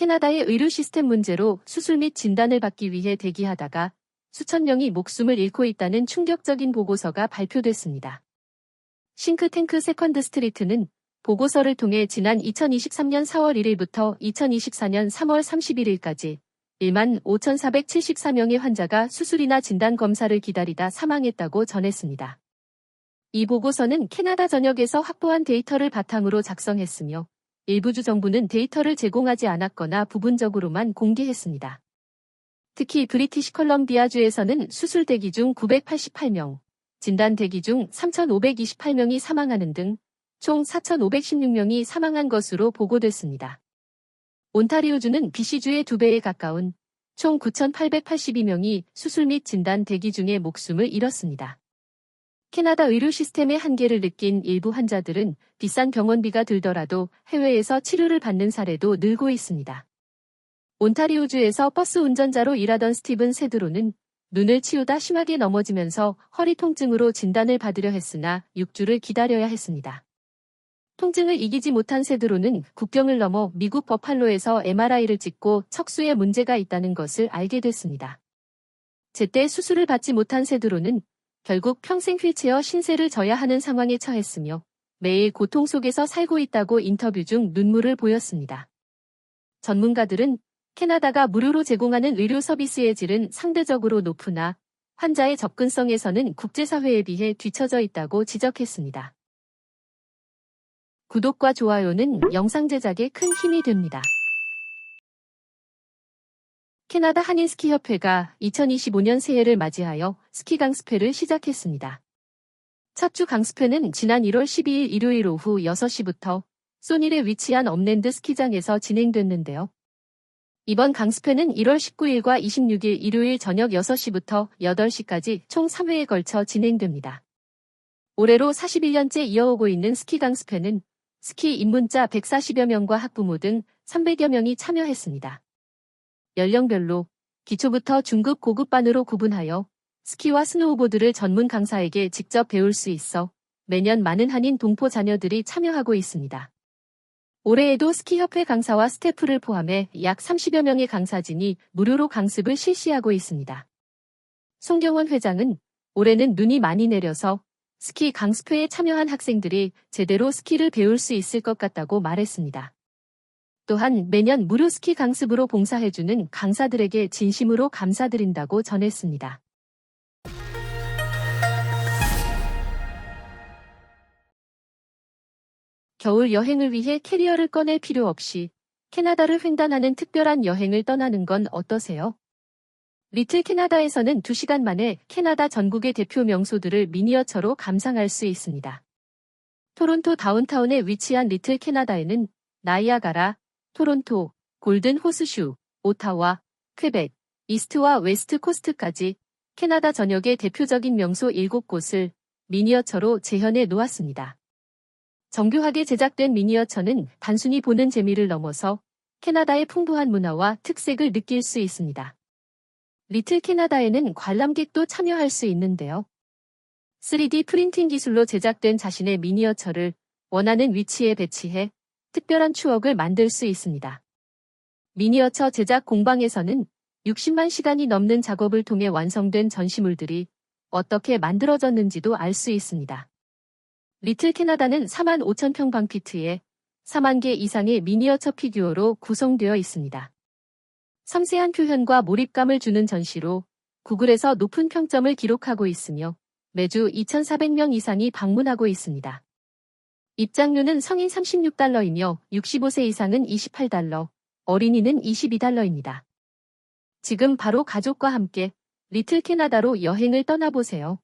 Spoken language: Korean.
캐나다의 의료 시스템 문제로 수술 및 진단을 받기 위해 대기하다가 수천 명이 목숨을 잃고 있다는 충격적인 보고서가 발표됐습니다. 싱크탱크 세컨드 스트리트는 보고서를 통해 지난 2023년 4월 1일부터 2024년 3월 31일까지 1만 5,474명의 환자가 수술이나 진단 검사를 기다리다 사망했다고 전했습니다. 이 보고서는 캐나다 전역에서 확보한 데이터를 바탕으로 작성했으며 일부 주 정부는 데이터를 제공하지 않았거나 부분적으로만 공개했습니다. 특히 브리티시 컬럼비아주에서는 수술 대기 중 988명, 진단 대기 중 3,528명이 사망하는 등 총 4,516명이 사망한 것으로 보고됐습니다. 온타리오주는 BC주의 두 배에 가까운 총 9,882명이 수술 및 진단 대기 중에 목숨을 잃었습니다. 캐나다 의료 시스템의 한계를 느낀 일부 환자들은 비싼 병원비가 들더라도 해외에서 치료를 받는 사례도 늘고 있습니다. 온타리오주에서 버스 운전자로 일하던 스티븐 세드로는 눈을 치우다 심하게 넘어지면서 허리 통증으로 진단을 받으려 했으나 6주를 기다려야 했습니다. 통증을 이기지 못한 세드로는 국경을 넘어 미국 버팔로에서 MRI를 찍고 척수에 문제가 있다는 것을 알게 됐습니다. 제때 수술을 받지 못한 세드로는 결국 평생 휠체어 신세를 져야 하는 상황에 처했으며 매일 고통 속에서 살고 있다고 인터뷰 중 눈물을 보였습니다. 전문가들은 캐나다가 무료로 제공하는 의료 서비스의 질은 상대적으로 높으나 환자의 접근성에서는 국제사회에 비해 뒤처져 있다고 지적했습니다. 구독과 좋아요는 영상 제작에 큰 힘이 됩니다. 캐나다 한인스키협회가 2025년 새해를 맞이하여 스키 강습회를 시작했습니다. 첫주 강습회는 지난 1월 12일 일요일 오후 6시부터 소닐에 위치한 업랜드 스키장에서 진행됐는데요. 이번 강습회는 1월 19일과 26일 일요일 저녁 6시부터 8시까지 총 3회에 걸쳐 진행됩니다. 올해로 41년째 이어오고 있는 스키 강습회는 스키 입문자 140여 명과 학부모 등 300여 명이 참여했습니다. 연령별로 기초부터 중급 고급반으로 구분하여 스키와 스노우보드를 전문 강사에게 직접 배울 수 있어 매년 많은 한인 동포 자녀들이 참여하고 있습니다. 올해에도 스키협회 강사와 스태프를 포함해 약 30여 명의 강사진이 무료로 강습을 실시하고 있습니다. 송경원 회장은 올해는 눈이 많이 내려서 스키 강습회에 참여한 학생들이 제대로 스키를 배울 수 있을 것 같다고 말했습니다. 또한 매년 무료 스키 강습으로 봉사해주는 강사들에게 진심으로 감사드린다고 전했습니다. 겨울 여행을 위해 캐리어를 꺼낼 필요 없이 캐나다를 횡단하는 특별한 여행을 떠나는 건 어떠세요? 리틀 캐나다에서는 2시간 만에 캐나다 전국의 대표 명소들을 미니어처로 감상할 수 있습니다. 토론토 다운타운에 위치한 리틀 캐나다에는 나이아가라, 토론토, 골든 호스슈, 오타와, 퀘벡, 이스트와 웨스트 코스트까지 캐나다 전역의 대표적인 명소 7곳을 미니어처로 재현해 놓았습니다. 정교하게 제작된 미니어처는 단순히 보는 재미를 넘어서 캐나다의 풍부한 문화와 특색을 느낄 수 있습니다. 리틀 캐나다에는 관람객도 참여할 수 있는데요. 3D 프린팅 기술로 제작된 자신의 미니어처를 원하는 위치에 배치해 특별한 추억을 만들 수 있습니다. 미니어처 제작 공방에서는 60만 시간이 넘는 작업을 통해 완성된 전시물들이 어떻게 만들어졌는지도 알 수 있습니다. 리틀 캐나다는 4만 5천 평방피트에 4만 개 이상의 미니어처 피규어로 구성되어 있습니다. 섬세한 표현과 몰입감을 주는 전시로 구글에서 높은 평점을 기록하고 있으며 매주 2,400명 이상이 방문하고 있습니다. 입장료는 성인 36달러이며 65세 이상은 28달러, 어린이는 22달러입니다. 지금 바로 가족과 함께 리틀 캐나다로 여행을 떠나보세요.